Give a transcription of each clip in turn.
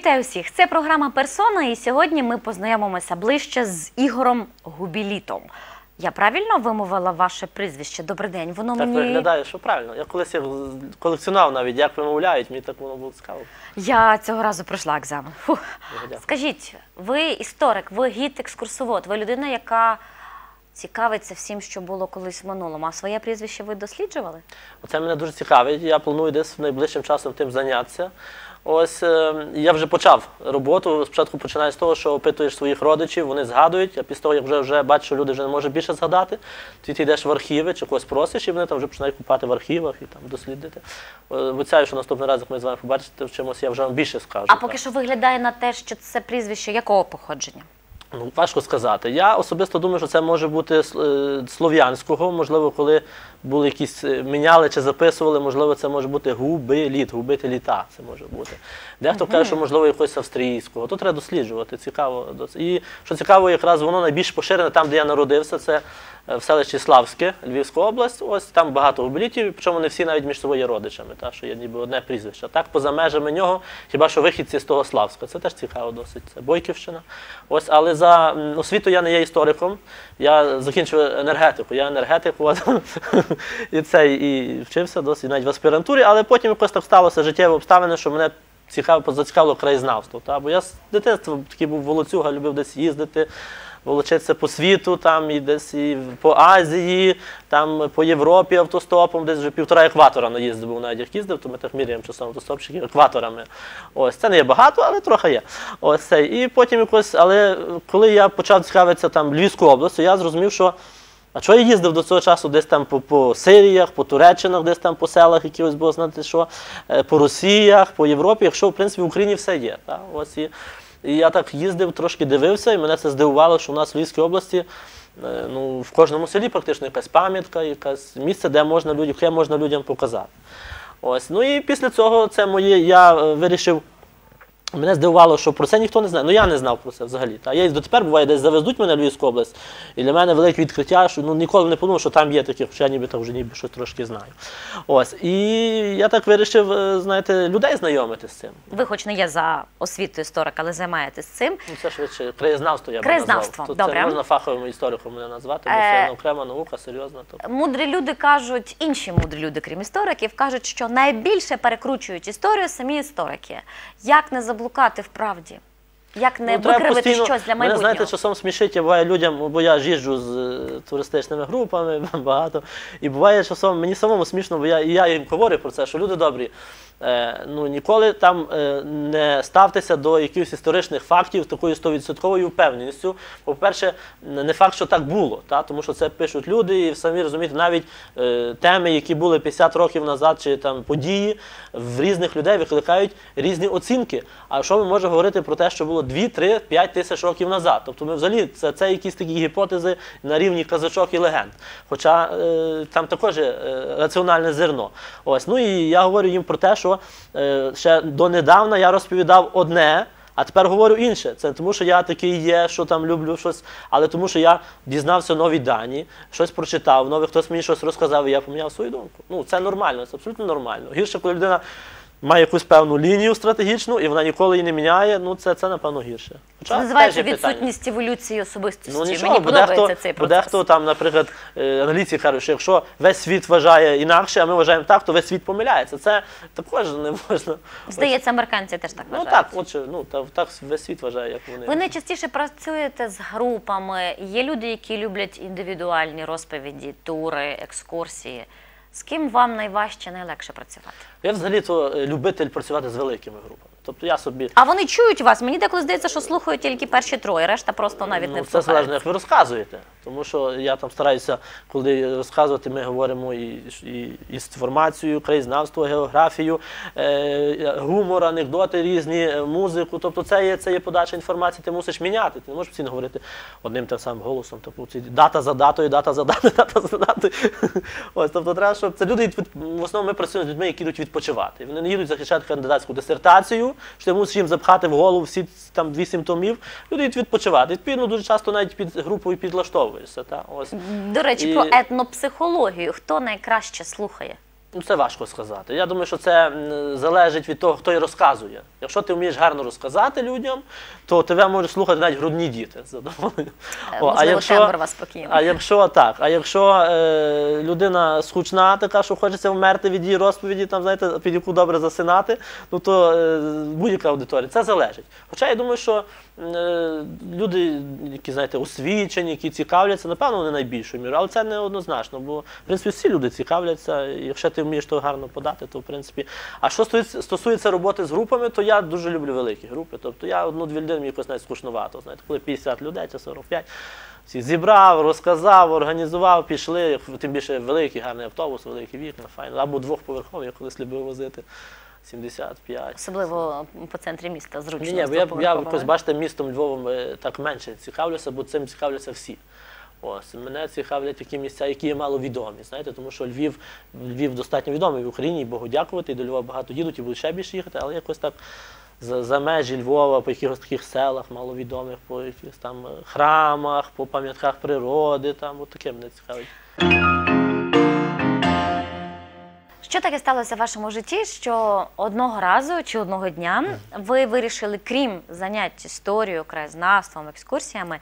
Вітаю всіх! Це програма Персона, і сьогодні ми познайомимося ближче з Ігорем Губілітом. Я правильно вимовила ваше прізвище? Добрий день. Воно Так мені виглядає, що правильно. Я колись колекціонував навіть, як вимовляють, мені так воно було цікаво. я цього разу пройшла екзамен. Фух. Скажіть, ви історик, ви гід-екскурсовод, ви людина, яка цікавиться всім, що було колись в минулому. А своє прізвище ви досліджували? Оце мене дуже цікавить. Я планую десь найближчим часом тим зайнятися. Ось е, я вже почав роботу. Спочатку починаю з того, що опитуєш своїх родичів, вони згадують, а після того, як вже, вже бачу, що люди вже не можуть більше згадати, тоді ти йдеш в архіви чи когось просиш, і вони там вже починають купати в архівах і там дослідити. Е, Обіцяю, що наступний раз, як ми з вами побачите, в чомусь я вже вам більше скажу. А так. поки що виглядає на те, що це прізвище якого походження? Ну, важко сказати. Я особисто думаю, що це може бути е, слов'янського, можливо, коли були якісь е, міняли чи записували, можливо, це може бути губиліт, губити літа. Це може бути. Дехто каже, що можливо якогось австрійського. То треба досліджувати. Цікаво. І що цікаво, якраз воно найбільш поширене там, де я народився, це в селищі Славське, Львівська область. Ось там багато губилітів, причому не всі навіть між собою є родичами, та, що є ніби одне прізвище. Так, поза межами нього, хіба що вихідці з того Славська. Це теж цікаво досить. Це Бойківщина. Ось, але за освіту я не є істориком. Я закінчив енергетику. Я енергетик, от, і це і вчився досить навіть в аспірантурі, але потім якось так сталося життєві обставини, що мене цікаво, зацікавило краєзнавство. Та? Бо я з дитинства такий був волоцюга, любив десь їздити. Волочитися по світу, там і десь і по Азії, там по Європі автостопом, десь вже півтора екватора наїздив, був навіть як їздив, то ми так міряємо часом автостопчиків екваторами. Ось це не є багато, але трохи є. Ось це. І потім якось, але коли я почав цікавитися там Львівською областю, я зрозумів, що а чого я їздив до цього часу десь там по, по Сиріях, по Туреччинах, десь там по селах, якихось було знати, що, е, по Росіях, по Європі, якщо в принципі в Україні все є. Та? Ось і, і я так їздив, трошки дивився, і мене це здивувало, що у нас в Львівській області е, ну, в кожному селі практично якась пам'ятка, якесь місце, де можна людям, яке можна людям показати. Ось. Ну і після цього це моє, я е, вирішив. Мене здивувало, що про це ніхто не знає. Ну я не знав про це взагалі. Та я і дотепер буває, десь завезуть мене в Львівську область, і для мене велике відкриття, що ну ніколи не подумав, що там є таке, хоча я ніби так вже ніби щось трошки знаю. Ось. І я так вирішив, е, знаєте, людей знайомити з цим. Ви, хоч не є за освіту історик, але займаєтесь цим. Ну, це швидше краєзнавство я б Краєзнавство, назвав. Тут добре. Це можна фаховим істориком мене назвати, бо Е, це окрема наука, серйозна. Тобто. Мудрі люди кажуть, інші мудрі люди, крім істориків, кажуть, що найбільше перекручують історію самі історики. Як не заблукати в правді? Як не Ну, треба викривити постійно- щось для Мене, майбутнього? знаєте, часом смішить, я буває людям, бо я ж їжджу з е, туристичними групами багато. І буває часом, мені самому смішно, бо я, і я їм говорю про це, що люди добрі. Е, ну, ніколи там е, не ставтеся до якихось історичних фактів з такою 100% впевненістю. По-перше, не факт, що так було, та? тому що це пишуть люди, і самі розумієте, навіть е, теми, які були 50 років назад, чи там події в різних людей викликають різні оцінки. А що ми можемо говорити про те, що було 2, 3, 5 тисяч років назад? Тобто ми взагалі це, це якісь такі гіпотези на рівні казачок і легенд. Хоча е, там також е, раціональне зерно. Ось. Ну і я говорю їм про те, що е, ще донедавна я розповідав одне. А тепер говорю інше. Це не тому, що я такий є, що там люблю щось, але тому, що я дізнався нові дані, щось прочитав, нове хтось мені щось розказав, і я поміняв свою думку. Ну, це нормально, це абсолютно нормально. Гірше, коли людина має якусь певну лінію стратегічну, і вона ніколи її не міняє, ну це, це напевно гірше. Хоча Це називається теж є питання. відсутність еволюції особистості. Ну нічого, Мені подобається цей процес. дехто там, наприклад, е, аналітики кажуть, що якщо весь світ вважає інакше, а ми вважаємо так, то весь світ помиляється. Це також не можна. Здається, американці теж так Ну вважають. так, отже, ну та так весь світ вважає, як вони. Ви найчастіше працюєте з групами. Є люди, які люблять індивідуальні розповіді, тури, екскурсії. З ким вам найважче, найлегше працювати? Я взагалі то е, любитель працювати з великими групами. Тобто я собі А вони чують вас. Мені деколи здається, що слухають тільки перші троє, решта просто навіть не ну, це залежно, як ви розказуєте. Тому що я там стараюся, коли розказувати, ми говоримо і, і, і з інформацією, краєзнавство, географію, е, гумор, анекдоти різні, е, музику. Тобто це є, це є подача інформації, ти мусиш міняти. Ти не можеш постійно говорити одним тим самим голосом. Тобто дата за датою, дата за датою, дата за датою. Ось, тобто треба, щоб це люди, в основному ми працюємо з людьми, які йдуть відпочивати. Вони не їдуть захищати кандидатську дисертацію, що ти мусиш їм запхати в голову всі там вісім томів. Люди йдуть відпочивати. Відповідно, дуже часто навіть під групою підлаштовуєшся. Та? Ось. До речі, І- про етнопсихологію. Хто найкраще слухає? Ну, це важко сказати. Я думаю, що це залежить від того, хто й розказує. Якщо ти вмієш гарно розказати людям, то тебе можуть слухати навіть грудні діти з. Е, О, а якщо-. А якщо так, а якщо е, людина скучна, така, що хочеться вмерти від її розповіді, там, знаєте, під яку добре засинати, ну то е, будь-яка аудиторія, це залежить. Хоча я думаю, що е, люди, які знаєте, освічені, які цікавляться, напевно, вони найбільшою мірою, але це не однозначно, бо в принципі всі люди цікавляться. Якщо ти вмієш то гарно подати, то в принципі. А що стосується, роботи з групами, то я дуже люблю великі групи. Тобто я одну-дві людини мені якось навіть скучновато. Знаєте, коли 50 людей чи 45. Всі зібрав, розказав, організував, пішли. Тим більше великий гарний автобус, великі вікна, файно. Або двохповерховий, я колись любив возити. 75. Особливо по центрі міста зручно. Ні, ні, я, я якось, бачите, містом Львовом е, так менше цікавлюся, бо цим цікавляться всі. Ось мене цікавлять такі місця, які є маловідомі. Знаєте, тому що Львів, Львів достатньо відомий в Україні, і Богу дякувати, і до Львова багато їдуть і будуть ще більше їхати, але якось так за, за межі Львова, по якихось таких селах маловідомих, по якихось там е, храмах, по пам'ятках природи, там от таке мене цікавить. Що таке сталося в вашому житті, що одного разу чи одного дня ви вирішили, крім занять історією, краєзнавством, екскурсіями,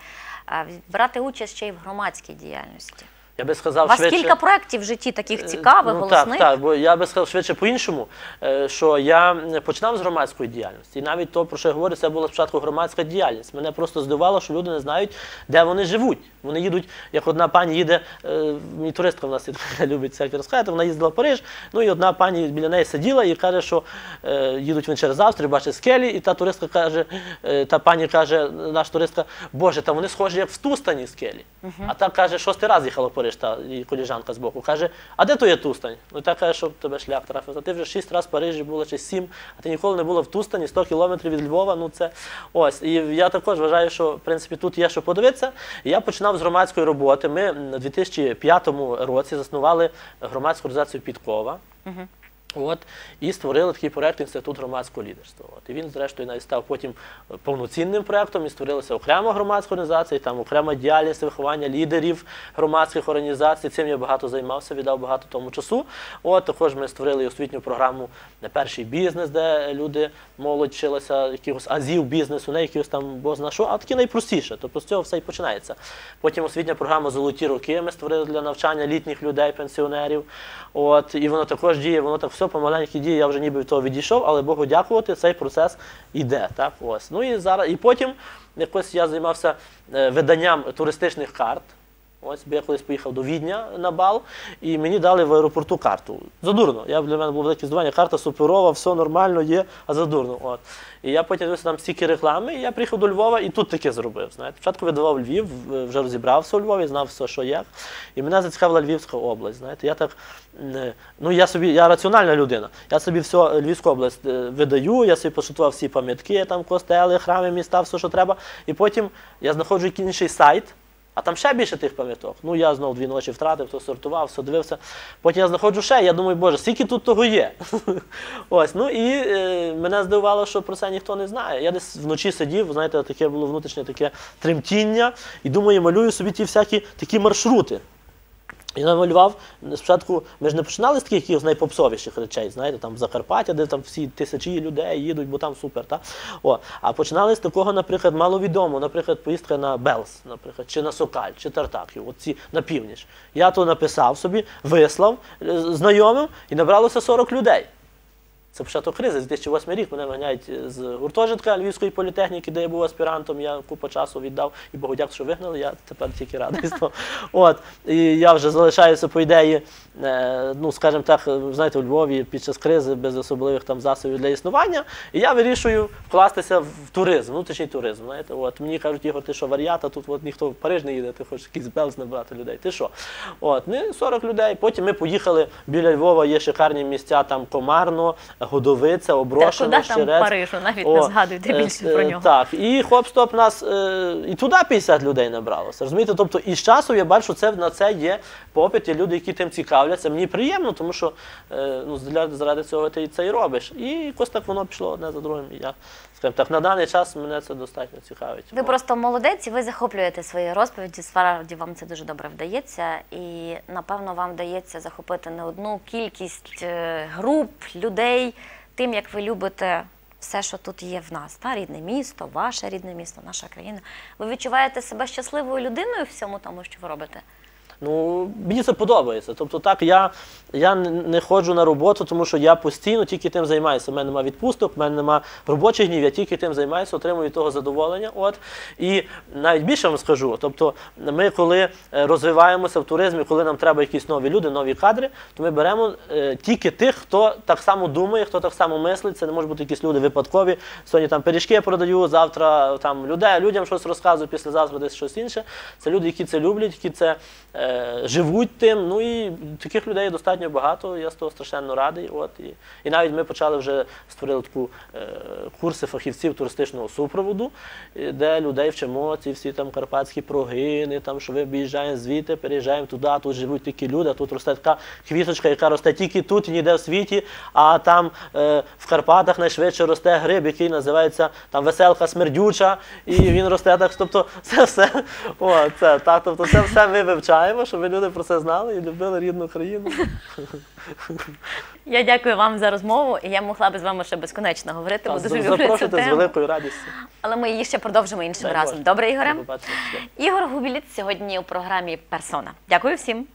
брати участь ще й в громадській діяльності? Я би У вас швидше. кілька проєктів в житті таких цікавих, ну, голосних. Так, так, бо я би сказав швидше по-іншому, е, що я починав з громадської діяльності. І навіть то, про що я говорю, це була спочатку громадська діяльність. Мене просто здивувало, що люди не знають, де вони живуть. Вони їдуть, як одна пані їде, е, мій туристка в нас любить всякі розказати, вона їздила в Париж, ну і одна пані біля неї сиділа і каже, що е, їдуть вони через Австрію, бачить скелі, і та туристка каже, е, та пані каже, наш туристка, Боже, та вони схожі як в Тустані скелі. А та каже, шостий раз їхала в Париж, та і коліжанка з боку. Каже, а де то є Тустань? Ну та каже, щоб тебе шлях трафив. А ти вже шість разів в Парижі була чи сім, а ти ніколи не була в Тустані, 100 кілометрів від Львова. Ну це ось. І я також вважаю, що в принципі тут є що подивитися. Я починав з громадської роботи. Ми в 2005 році заснували громадську організацію Підкова. От, і створили такий проект Інститут громадського лідерства. От, і він, зрештою, навіть став потім повноцінним проектом і створилася окрема громадська організація, там окрема діяльність виховання лідерів громадських організацій. Цим я багато займався, віддав багато тому часу. От, також ми створили освітню програму Перший бізнес, де люди, молодь вчилася якихось азів бізнесу, не якихось там бо зна що, а такі найпростіше. Тобто з цього все і починається. Потім освітня програма Золоті роки ми створили для навчання літніх людей, пенсіонерів. От, і воно також діє, воно так все помаленьку дії, я вже ніби від того відійшов, але Богу дякувати, цей процес іде. Так, ось. Ну і зараз, і потім якось я займався е, виданням туристичних карт. Ось, бо я колись поїхав до Відня на бал, і мені дали в аеропорту карту. Задурно. Я для мене було велике здивування, карта суперова, все нормально є, а задурно. От. І я потім дивився там стільки реклами, і я приїхав до Львова і тут таке зробив. Знаєте. Спочатку видавав Львів, вже розібрався у Львові, знав все, що як. І мене зацікавила Львівська область. Знаєте. Я так, е, ну я собі, я раціональна людина. Я собі все Львівську область е, видаю, я собі пошутував всі пам'ятки, там костели, храми, міста, все, що треба. І потім я знаходжу інший сайт. А там ще більше тих пам'яток. Ну я знову дві ночі втратив, то сортував, все дивився. Потім я знаходжу ще, я думаю, боже, скільки тут того є. Ось, ну і е, мене здивувало, що про це ніхто не знає. Я десь вночі сидів, знаєте, таке було внутрішнє таке тремтіння, і думаю, малюю собі ті всякі такі маршрути. І намалював спочатку, ми ж не починали з таких якихось найпопсовіших речей, знаєте, там в Закарпаття, де там всі тисячі людей їдуть, бо там супер. Та? О, а починали з такого, наприклад, маловідомого, наприклад, поїздка на Белс, наприклад, чи на Сокаль, чи Тартаків, оці на північ. Я то написав собі, вислав е, знайомим і набралося 40 людей. Це початок кризи, 2008 рік мене виганяють з гуртожитка Львівської політехніки, де я був аспірантом. Я купу часу віддав і Богу дякую, що вигнали. Я тепер тільки радий. з того. От і я вже залишаюся по ідеї, е, ну скажімо так, знаєте, у Львові під час кризи без особливих там засобів для існування. І я вирішую вкластися в туризм, внутрішній туризм. Знаєте, от мені кажуть, Ігор, ти що варіата, тут от ніхто в Париж не їде, ти хочеш якийсь белз набрати людей. Ти що? От, ну, 40 людей. Потім ми поїхали біля Львова, є шикарні місця, там Комарно, Годовиця, Та Оброшено, куди там. Парижу, навіть О, не згадуйте е, більше е, про нього. Так, і хоп-стоп нас е, і туди 50 людей набралося. Розумієте? Тобто, і з часу я бачу, що це на це є попит, є люди, які тим цікавляться. Мені приємно, тому що е, ну, для- заради цього ти це і робиш. І якось так воно пішло одне за другим. І я Скажімо так, на даний час мене це достатньо цікавить. Ви просто молодець, і ви захоплюєте свої розповіді. Справді вам це дуже добре вдається, і напевно вам вдається захопити не одну кількість груп людей тим, як ви любите все, що тут є в нас. Та рідне місто, ваше рідне місто, наша країна. Ви відчуваєте себе щасливою людиною в всьому тому, що ви робите? Ну, мені це подобається. Тобто, так, я, я не- ходжу на роботу, тому що я постійно тільки тим займаюся. У мене немає відпусток, у мене немає робочих днів, я тільки тим займаюся, отримую того задоволення. От. І навіть більше вам скажу, тобто, ми коли е, розвиваємося в туризмі, коли нам треба якісь нові люди, нові кадри, то ми беремо е, тільки тих, хто так само думає, хто так само мислить. Це не можуть бути якісь люди випадкові. Сьогодні там пиріжки продаю, завтра там людей, людям щось розказую, післязавтра десь щось інше. Це люди, які це люблять, які це е, живуть тим. Ну і таких людей достатньо багато. Я з того страшенно радий. От і, і навіть ми почали вже створили таку е, курси фахівців туристичного супроводу, е, де людей вчимо ці всі там карпатські прогини, там що ви об'їжджаємо звідти, переїжджаємо туди, тут живуть такі люди, а тут росте така квіточка, яка росте тільки тут ніде в світі. А там е, в Карпатах найшвидше росте гриб, який називається там веселка смердюча, і він росте так. Тобто, це все, о, це так, тобто, це все ми вивчаємо, щоб люди про це знали і любили рідну країну. Я дякую вам за розмову, і я могла би з вами ще безконечно говорити, бо дуже люблю цю з великою радістю. Але ми її ще продовжимо іншим Дай разом. Боже. Добре, Ігоре? Ігор Губіліт сьогодні у програмі Персона. Дякую всім.